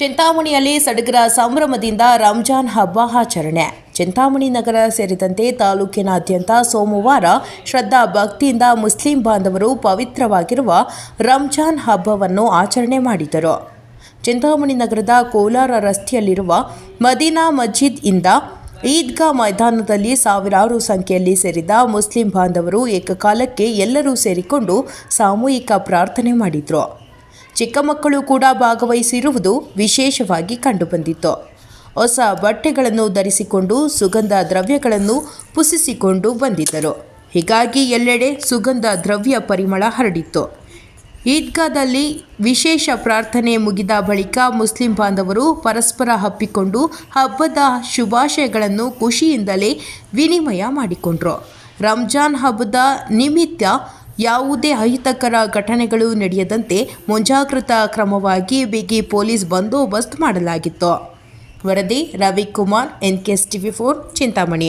ಚಿಂತಾಮಣಿಯಲ್ಲಿ ಸಡಗರ ಸಂಭ್ರಮದಿಂದ ರಂಜಾನ್ ಹಬ್ಬ ಆಚರಣೆ. ಚಿಂತಾಮಣಿ ನಗರ ಸೇರಿದಂತೆ ತಾಲೂಕಿನಾದ್ಯಂತ ಸೋಮವಾರ ಶ್ರದ್ಧಾ ಭಕ್ತಿಯಿಂದ ಮುಸ್ಲಿಂ ಬಾಂಧವರು ಪವಿತ್ರವಾಗಿರುವ ರಂಜಾನ್ ಹಬ್ಬವನ್ನು ಆಚರಣೆ ಮಾಡಿದರು. ಚಿಂತಾಮಣಿ ನಗರದ ಕೋಲಾರ ರಸ್ತೆಯಲ್ಲಿರುವ ಮದೀನಾ ಮಸ್ಜಿದ್ ಇಂದ ಈದ್ಗಾ ಮೈದಾನದಲ್ಲಿ ಸಾವಿರಾರು ಸಂಖ್ಯೆಯಲ್ಲಿ ಸೇರಿದ ಮುಸ್ಲಿಂ ಬಾಂಧವರು ಏಕಕಾಲಕ್ಕೆ ಎಲ್ಲರೂ ಸೇರಿಕೊಂಡು ಸಾಮೂಹಿಕ ಪ್ರಾರ್ಥನೆ ಮಾಡಿದರು. ಚಿಕ್ಕ ಮಕ್ಕಳು ಕೂಡ ಭಾಗವಹಿಸಿರುವುದು ವಿಶೇಷವಾಗಿ ಕಂಡುಬಂದಿತ್ತು. ಹೊಸ ಬಟ್ಟೆಗಳನ್ನು ಧರಿಸಿಕೊಂಡು ಸುಗಂಧ ದ್ರವ್ಯಗಳನ್ನು ಪುಸಿಸಿಕೊಂಡು ಬಂದಿದ್ದರು. ಹೀಗಾಗಿ ಎಲ್ಲೆಡೆ ಸುಗಂಧ ದ್ರವ್ಯ ಪರಿಮಳ ಹರಡಿತ್ತು. ಈದ್ಗಾದಲ್ಲಿ ವಿಶೇಷ ಪ್ರಾರ್ಥನೆ ಮುಗಿದ ಬಳಿಕ ಮುಸ್ಲಿಂ ಬಾಂಧವರು ಪರಸ್ಪರ ಹಪ್ಪಿಕೊಂಡು ಹಬ್ಬದ ಶುಭಾಶಯಗಳನ್ನು ಖುಷಿಯಿಂದಲೇ ವಿನಿಮಯ ಮಾಡಿಕೊಂಡರು. ರಂಜಾನ್ ಹಬ್ಬದ ನಿಮಿತ್ತ ಯಾವುದೇ ಅಹಿತಕರ ಘಟನೆಗಳು ನಡೆಯದಂತೆ ಮುಂಜಾಗ್ರತಾ ಕ್ರಮವಾಗಿ ಬಿಗಿ ಪೊಲೀಸ್ ಬಂದೋಬಸ್ತ್ ಮಾಡಲಾಗಿತ್ತು. ವರದಿ Ravikumar N K S TV four Chintamani.